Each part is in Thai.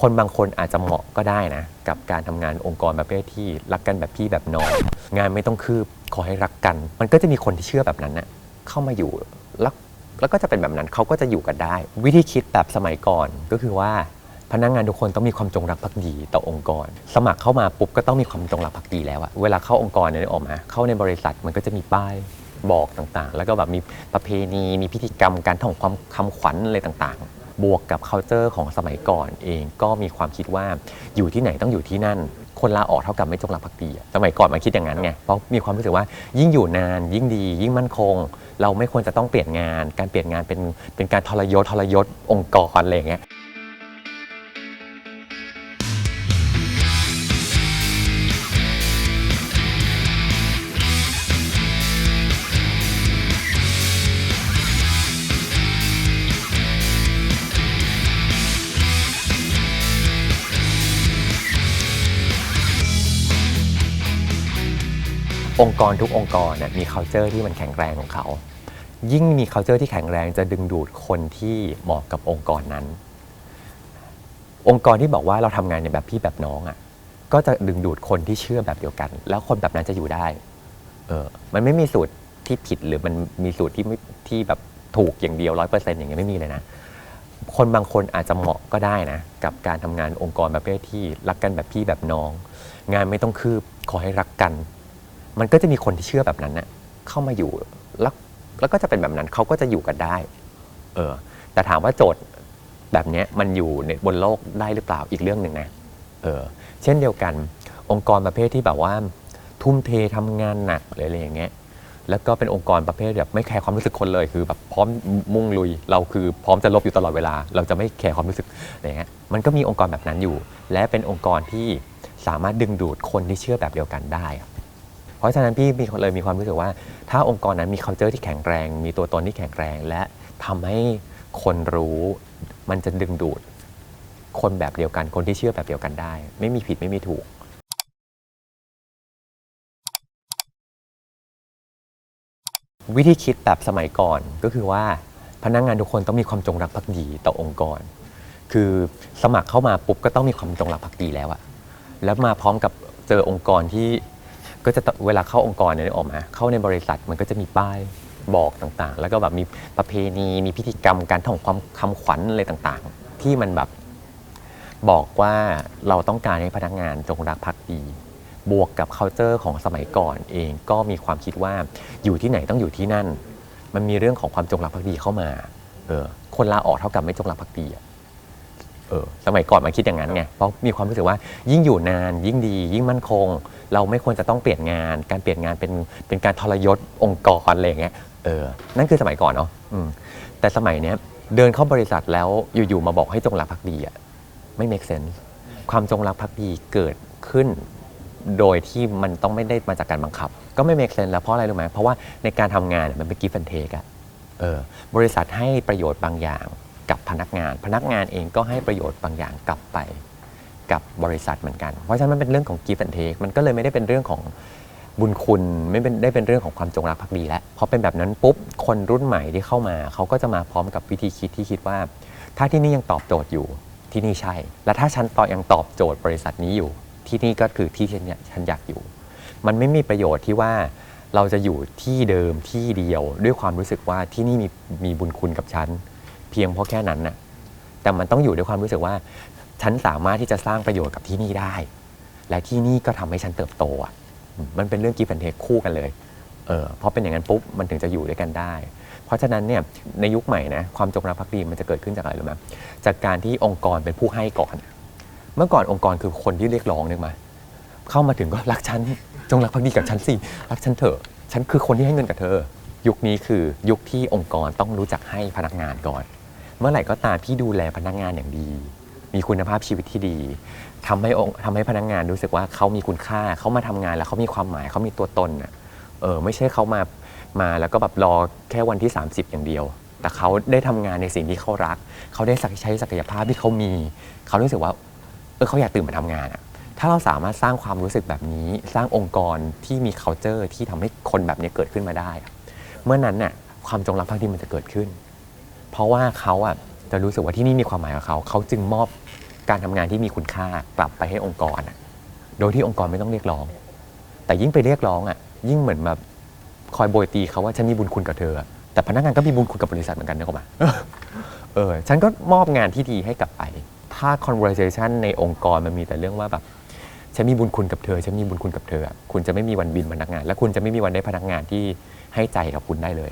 คนบางคนอาจจะเหมาะก็ได้นะ กับการทำงานองค์กรประเภทที่รักกันแบบพี่แบบน้อง งานไม่ต้องคืบขอให้รักกัน มันก็จะมีคนที่เชื่อแบบนั้นน่ะเข้ามาอยู่แล้วแล้วก็จะเป็นแบบนั้นเขาก็จะอยู่กันได้ วิธีคิดแบบสมัยก่อนก็คือว่าพนักงานทุกคนต้องมีความจงรักภักดีต่อองค์กร สมัครเข้ามาปุ๊บก็ต้องมีความจงรักภักดีแล้วอะเวลาเข้าองค์กรเนี่ยออกมาเข้าในบริษัทมันก็จะมีป้ายบอกต่างๆ แล้วก็แบบมีประเพณีมีพิธีกรรมการท่องความคำขวัญอะไรต่างๆ บวกกับ c u เจอร์ของสมัยก่อนเองก็มีความคิดว่าอยู่ที่ไหนต้องอยู่ที่นั่น คนลาออกเท่ากับไม่จงรักภักดีอะสมัยก่อนมันคิดอย่างนั้นไงเพราะมีความรู้สึกว่ายิ่งอยู่นานยิ่งดี ยิ่งมั่นคง เราไม่ควรจะต้องเปลี่ยนงาน การเปลี่ยนงานเป็นเป็นการทรยศทรยศองค์กรอะไรอย่างเงี้ย องค์กรทุกองค์กรนี่ยมี culture ที่มันแข็งแรงของเขา ยิ่งมี culture ที่แข็งแรงจะดึงดูดคนที่เหมาะกับองค์กรนั้น องค์กรที่บอกว่าเราทำงานในแบบพี่แบบน้องอะก็จะดึงดูดคนที่เชื่อแบบเดียวกัน แล้วคนแบบนั้นจะอยู่ได้เออมันไม่มีสูตรที่ผิดหรือมันมีสูตรที่ไม่ที่แบบถูกอย่างเดียวร้อยเปอร์เซ็นต์อย่างเงี้ยไม่มีเลยนะ คนบางคนอาจจะเหมาะก็ได้นะ กับการทำงานองค์กรประเภทที่รักกันแบบพี่แบบน้อง งานไม่ต้องคืบขอให้รักกัน มันก็จะมีคนที่เชื่อแบบนั้นน่ะเข้ามาอยู่แล้วแล้วก็จะเป็นแบบนั้นเขาก็จะอยู่กันได้ เออ แต่ถามว่าโจทย์แบบนี้มันอยู่ในบนโลกได้หรือเปล่าอีกเรื่องหนึ่งนะเออ เช่นเดียวกัน องค์กรประเภทที่แบบว่า ทุ่มเททำงานหนักหรืออะไรอย่างเงี้ยแล้วก็เป็นองค์กรประเภทแบบไม่แคร์ความรู้สึกคนเลยคือแบบพร้อมมุ่งลุย เราคือพร้อมจะลบอยู่ตลอดเวลา เราจะไม่แคร์ความรู้สึกอะไรเงี้ยมันก็มีองค์กรแบบนั้นอยู่ และเป็นองค์กรที่สามารถดึงดูดคนที่เชื่อแบบเดียวกันได้ ราะฉะนั้นพี่มีเลยมีความรู้สึกว่า ถ้าองค์กรนั้นมี culture ที่แข็งแรง มีตัวตนที่แข็งแรง และทำให้คนรู้มันจะดึงดูด คนแบบเดียวกันคนที่เชื่อแบบเดียวกันได้ ไม่มีผิดไม่มีถูกวิธีคิดแบบสมัยก่อนก็คือว่าพนักงานทุกคนต้องมีความจงรักภักดีต่อองค์กร คือสมัครเข้ามาปุ๊บก็ต้องมีความจงรักภักดีแล้วอะแล้วมาพร้อมกับเจอองค์กรที่ ก็จะเวลาเข้าองค์กรเนี่ยนึกออกมาเข้าในบริษัทมันก็จะมีป้ายบอกต่างๆ แล้วก็แบบมีประเพณีมีพิธีกรรมการท่องความคำขวัญอะไรต่างๆ ที่มันแบบบอกว่าเราต้องการให้พนักงานจงรักภักดี บวกกับ c u เจอร์ของสมัยก่อนเองก็มีความคิดว่าอยู่ที่ไหนต้องอยู่ที่นั่น มันมีเรื่องของความจงรักภักดีเข้ามาเออคนลาออกเท่ากับไม่จงรักภักดีอะ เออสมัยก่อนมันคิดอย่างนั้นไงเพราะมีความรู้สึกว่ายิ่งอยู่นานยิ่งดี ยิ่งมั่นคง เราไม่ควรจะต้องเปลี่ยนงาน การเปลี่ยนงานเป็นเป็นการทรยศองค์กรอะไรอย่างเงี้ยเออนั่นคือสมัยก่อนเนาะอืมแต่สมัยเนี้ยเดินเข้าบริษัทแล้วอยู่ๆมาบอกให้จงรักภักดีอะไม่ make sense ความจงรักภักดีเกิดขึ้น โดยที่มันต้องไม่ได้มาจากการบังคับ ก็ไม่ make sense แล้วเพราะอะไรรู้ไหมเพราะว่าในการทำงานเนี่ยมันเป็น give and take อะเออบริษัทให้ประโยชน์บางอย่าง กับพนักงาน พนักงานเองก็ให้ประโยชน์บางอย่างกลับไปกับบริษัทเหมือนกัน เพราะฉะนั้นมันเป็นเรื่องของ give and take มันก็เลยไม่ได้เป็นเรื่องของบุญคุณไม่เป็นได้เป็นเรื่องของความจงรักภักดีแล้วพอเป็นแบบนั้นปุ๊บคนรุ่นใหม่ที่เข้ามา เขาก็จะมาพร้อมกับวิธีคิดที่คิดว่า ถ้าที่นี่ยังตอบโจทย์อยู่ที่นี่ใช่ และถ้าฉันต่อยังตอบโจทย์บริษัทนี้อยู่ ที่นี่ก็คือที่ฉันฉันอยากอยู่ มันไม่มีประโยชน์ที่ว่าเราจะอยู่ที่เดิมที่เดียว ด้วยความรู้สึกว่าที่นี่มีมีบุญคุณกับฉัน เพียงเพราะแค่นั้นน่ะแต่มันต้องอยู่ด้วยความรู้สึกว่า ฉันสามารถที่จะสร้างประโยชน์กับที่นี่ได้ และที่นี่ก็ทำให้ฉันเติบโตอะมันเป็นเรื่องกีฟันเทคคู่กันเลยเออเพราะเป็นอย่างนั้นปุ๊บมันถึงจะอยู่ด้วยกันได้ เพราะฉะนั้นเนี่ยในยุคใหม่นะความจงรักภักดีมันจะเกิดขึ้นจากอะไรรู้ไหมจากการที่องค์กรเป็นผู้ให้ก่อน เมื่อก่อนองค์กรคือคนที่เรียกร้องนึกมา เข้ามาถึงก็รักฉันจงรักภักดีกับฉันสิรักฉันเถอะฉันคือคนที่ให้เงินกับเธอ ยุคนี้คือยุคที่องค์กรต้องรู้จักให้พนักงานก่อน มื่อไหร่ก็ตามที่ดูแลพนักงานอย่างดี มีคุณภาพชีวิตที่ดีทำให้องค์ทำให้พนักงานรู้สึกว่าเขามีคุณค่าเขามาทำงานแล้วเขามีความหมายเขามีตัวตนน่ะเออไม่ใช่เขามามาแล้วก็แบบรอแค่วันที่ 30 อย่างเดียว แต่เขาได้ทำงานในสิ่งที่เขารัก เขาได้ใช้ศักยภาพที่เขามี เขารู้สึกว่า เออเขาอยากตื่นมาทำงานอะถ้าเราสามารถสร้างความรู้สึกแบบนี้ สร้างองค์กรที่มี culture ที่ทำให้คนแบบนี้เกิดขึ้นมาได้อะเมื่อนั้นน่ะความจงรักภักดีมันจะเกิดขึ้น เพราะว่าเขาอะจะรู้สึกว่าที่นี่มีความหมายกับเขา เขาจึงมอบการทำงานที่มีคุณค่ากลับไปให้องค์กรอะโดยที่องค์กรไม่ต้องเรียกร้อง แต่ยิ่งไปเรียกร้องอะยิ่งเหมือนแบบคอยโบยตีเขาว่าฉันมีบุญคุณกับเธอ แต่พนักงานก็มีบุญคุณกับบริษัทเหมือนกันนะครับเออฉันก็มอบงานที่ดีให้กลับไป ถ้า conversation ในองค์กรมันมีแต่เรื่องว่าแบบฉันมีบุญคุณกับเธอฉันมีบุญคุณกับเธอ คุณจะไม่มีวันบินพนักงาน และคุณจะไม่มีวันได้พนักงานที่ให้ใจกับคุณได้เลย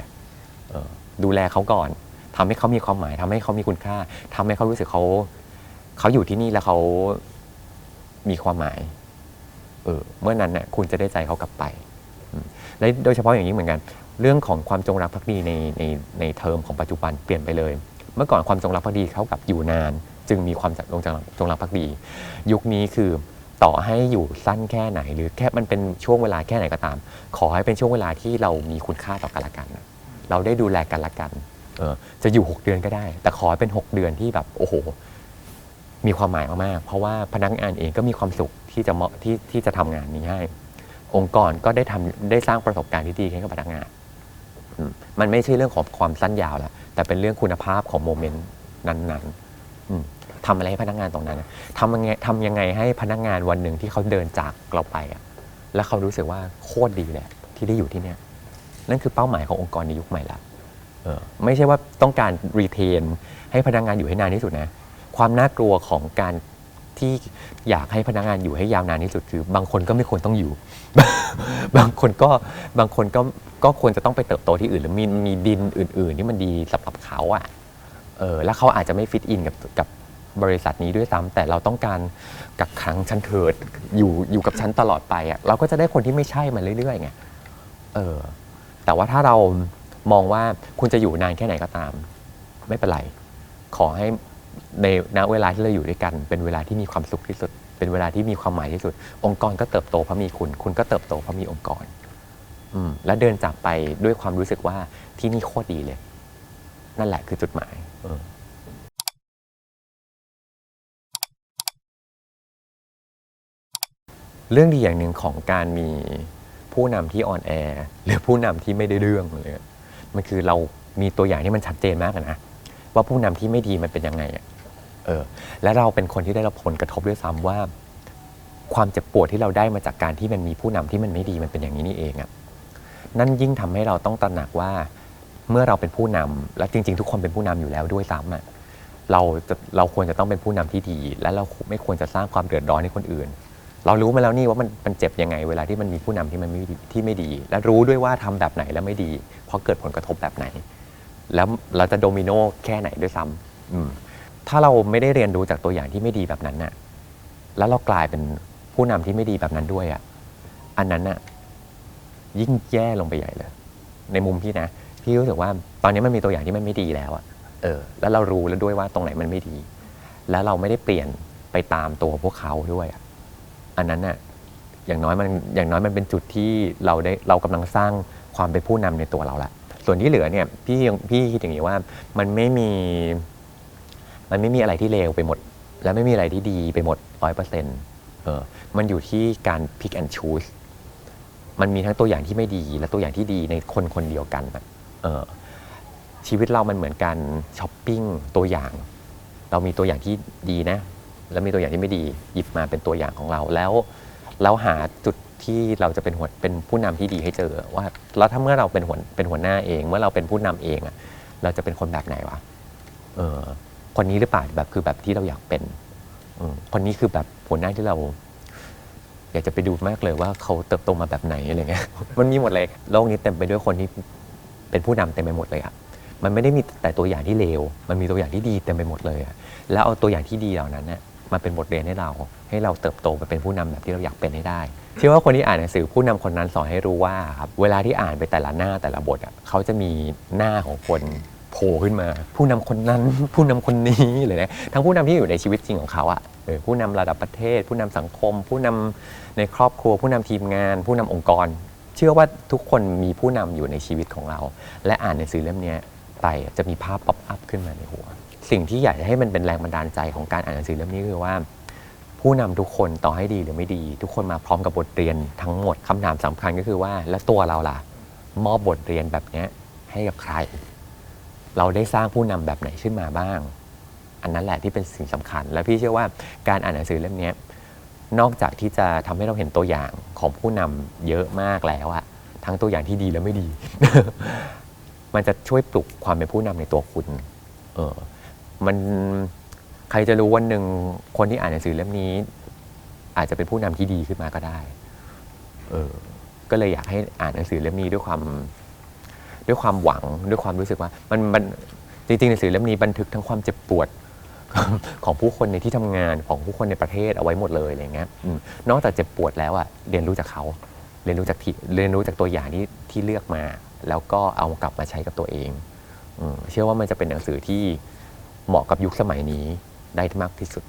เออดูแลเขาก่อน ทำให้เขามีความหมายทำให้เขามีคุณค่าทำให้เขารู้สึกเขาเขาอยู่ที่นี่แล้วเขามีความหมาย เออ เมื่อนั้นน่ะคุณจะได้ใจเขากลับไป และโดยเฉพาะอย่างนี้เหมือนกัน เรื่องของความจงรักภักดีในในในเทอมของปัจจุบันเปลี่ยนไปเลย เมื่อก่อนความจงรักภักดีเท่ากับอยู่นาน จึงมีความจงรักจงรักภักดี ยุคนี้คือต่อให้อยู่สั้นแค่ไหน หรือแค่มันเป็นช่วงเวลาแค่ไหนก็ตาม ขอให้เป็นช่วงเวลาที่เรามีคุณค่าต่อกันและกัน เราได้ดูแลกันและกัน เออจะอยู่ 6 เดือนก็ได้ แต่ขอเป็น 6 เดือนที่แบบโอ้โห มีความหมายมากๆเพราะว่าพนักงานเองก็มีความสุขที่จะเหมาะที่ที่จะทำงานนี้ให้ องค์กรก็ได้ทำได้สร้างประสบการณ์ที่ดีให้กับพนักงานอืมมันไม่ใช่เรื่องของความสั้นยาวแล้วแต่เป็นเรื่องคุณภาพของโมเมนต์นั้นๆอืมทำอะไรให้พนักงานตรงนั้นทำยังไงทำยังไงให้พนักงานวันหนึ่งที่เขาเดินจากเราไปอะแล้วเขารู้สึกว่าโคตรดีเลยที่ได้อยู่ที่เนี่ย นั่นคือเป้าหมายขององค์กรในยุคใหม่ละเออ ไม่ใช่ว่าต้องการรีเทน ให้พนักงานอยู่ให้นานที่สุดนะ ความน่ากลัวของการที่อยากให้พนักงานอยู่ให้ยาวนานที่สุดคือ บางคนก็ไม่ควรต้องอยู่ บางคนก็บางคนก็ก็ควรจะต้องไปเติบโตที่อื่น หรือมีมีดินอื่น ๆ ที่มันดีสำหรับเขาอะ่ะเออแล้วเขาอาจจะไม่ฟิตอินกับกับบริษัทนี้ด้วยซ้ำแต่เราต้องการกักขังฉันเถิดอยู่อยู่กับฉันตลอดไปอะ่ะเราก็จะได้คนที่ไม่ใช่มาเรื่อยๆไงเออแต่ว่าถ้าเรา มองว่าคุณจะอยู่นานแค่ไหนก็ตาม ไม่เป็นไร ขอให้ในณเวลาที่เราอยู่ด้วยกัน เป็นเวลาที่มีความสุขที่สุด เป็นเวลาที่มีความหมายที่สุด องค์กรก็เติบโตเพราะมีคุณ คุณก็เติบโตเพราะมีองค์กรอืมและเดินจากไปด้วยความรู้สึกว่าที่นี่โคตรดีเลย นั่นแหละคือจุดหมายเออเรื่องดีอย่างหนึ่งของการมีผู้นำที่อ่อนแอ หรือผู้นำที่ไม่ได้เรื่องเลย มันคือเรามีตัวอย่างที่มันชัดเจนมากนะว่าผู้นำที่ไม่ดีมันเป็นยังไงอะเออ และเราเป็นคนที่ได้รับผลกระทบด้วยซ้ำว่า ความเจ็บปวดที่เราได้มาจากการที่มันมีผู้นำที่มันไม่ดีมันเป็นอย่างนี้นี่เองอะนั่นยิ่งทำให้เราต้องตระหนักว่า เมื่อเราเป็นผู้นำและจริง ๆ ทุกคนเป็นผู้นำอยู่แล้วด้วยซ้ำอะเราจะเราควรจะต้องเป็นผู้นำที่ดี และเราไม่ควรจะสร้างความเดือดร้อนให้คนอื่น เรารู้มาแล้วนี่ว่ามันมันเจ็บยังไง เวลาที่มันมีผู้นำที่มันไม่ดีที่ไม่ดี และรู้ด้วยว่าทำแบบไหนแล้วไม่ดี เพราะเกิดผลกระทบแบบไหน แล้วเราจะโดมิโนแค่ไหนด้วยซ้ำอืมถ้าเราไม่ได้เรียนรู้จากตัวอย่างที่ไม่ดีแบบนั้นน่ะ แล้วเรากลายเป็นผู้นำที่ไม่ดีแบบนั้นด้วยอะ อันนั้นน่ะยิ่งแย่ลงไปใหญ่เลย ในมุมพี่นะ พี่รู้สึกว่าตอนนี้มันมีตัวอย่างที่มันไม่ดีแล้วอะ เออ แล้วเรารู้แล้วด้วยว่าตรงไหนมันไม่ดี แล้วเราไม่ได้เปลี่ยนไปตามตัวพวกเขาด้วยอะ อันนั้นน่ะอย่างน้อยมันอย่างน้อยมันเป็นจุดที่เราได้เรากำลังสร้างความเป็นผู้นำในตัวเราละส่วนที่เหลือเนี่ยพี่พี่คิดอย่างนี้ว่ามันไม่มี มันไม่มีอะไรที่เลวไปหมด และไม่มีอะไรที่ดีไปหมดร้อยเปอร์เซ็นต์เออมันอยู่ที่การ pick and choose มันมีทั้งตัวอย่างที่ไม่ดีและตัวอย่างที่ดีในคนคนเดียวกันเออชีวิตเรามันเหมือนการช้อปปิ้งตัวอย่าง เรามีตัวอย่างที่ดีนะ แล้วมีตัวอย่างที่ไม่ดีหยิบมาเป็นตัวอย่างของเราแล้วแล้วหาจุดที่เราจะเป็นหัวเป็นผู้นำที่ดีให้เจอว่าแล้วถ้าเมื่อเราเป็นหัวเป็นหัวหน้าเอง เมื่อเราเป็นผู้นำเองอะเราจะเป็นคนแบบไหนวะเออคนนี้หรือเปล่าแบบคือแบบที่เราอยากเป็นอคนนี้คือแบบหัวหน้าที่เรา อยากจะไปดูมากเลยว่าเขาเติบโตมาแบบไหนอะไรเงี้ยมันมีหมดเลยโลกนี้เต็มไปด้วยคนที่เป็นผู้นำเต็มไปหมดเลยอะมันไม่ได้มีแต่ตัวอย่างที่เลวมันมีตัวอย่างที่ดีเต็มไปหมดเลยอะแล้วเอาตัวอย่างที่ดีเหล่านั้นนะ มาเป็นบทเรียนให้เรา ให้เราเติบโตไปเป็นผู้นำแบบที่เราอยากเป็นให้ได้เชื่อว่าคนที่อ่านหนังสือผู้นำคนนั้นสอนให้รู้ว่าครับเวลาที่อ่านไปแต่ละหน้าแต่ละบทอะเขาจะมีหน้าของคนโผล่ขึ้นมา ผู้นำคนนั้น ผู้นำคนนี้เลยนะทั้งผู้นำที่อยู่ในชีวิตจริงของเขาอะผู้นำระดับประเทศ ผู้นำสังคม ผู้นำในครอบครัว ผู้นำทีมงาน ผู้นำองค์กร เชื่อว่าทุกคนมีผู้นำอยู่ในชีวิตของเรา และอ่านหนังสือเล่มนี้ไปจะมีภาพป๊อปอัพขึ้นมาในหัว สิ่งที่อยากจะให้มันเป็นแรงบันดาลใจของการอ่านหนังสือเล่มนี้คือว่า ผู้นำทุกคนต่อให้ดีหรือไม่ดี ทุกคนมาพร้อมกับบทเรียนทั้งหมดคำถามสำคัญก็คือว่า แล้วตัวเราล่ะ มอบบทเรียนแบบนี้ให้กับใคร เราได้สร้างผู้นำแบบไหนขึ้นมาบ้าง อันนั้นแหละที่เป็นสิ่งสำคัญ แล้วพี่เชื่อว่าการอ่านหนังสือเล่มนี้นอกจากที่จะทำให้เราเห็นตัวอย่างของผู้นำเยอะมากแล้วอะทั้งตัวอย่างที่ดีและไม่ดี มันจะช่วยปลุกความเป็นผู้นำในตัวคุณ เออ มันใครจะรู้วันหนึ่งคนที่อ่านหนังสือเล่มนี้ อาจจะเป็นผู้นำที่ดีขึ้นมาก็ได้ เออ ก็เลยอยากให้อ่านหนังสือเล่มนี้ด้วยความ ด้วยความหวังด้วยความรู้สึกว่า มันมันจริงๆหนังสือเล่มนี้บันทึกทั้งความเจ็บปวด ของผู้คนในที่ทำงานของผู้คนในประเทศเอาไว้หมดเลยอะไรเงี้ยอืมนอกจากเจ็บปวดแล้วอะเรียนรู้จากเขาเรียนรู้จากที่เรียนรู้จากตัวอย่างที่ที่เลือกมา แล้วก็เอากลับมาใช้กับตัวเองอืมเชื่อว่ามันจะเป็นหนังสือที่ เหมาะกับยุคสมัยนี้ได้มากที่สุด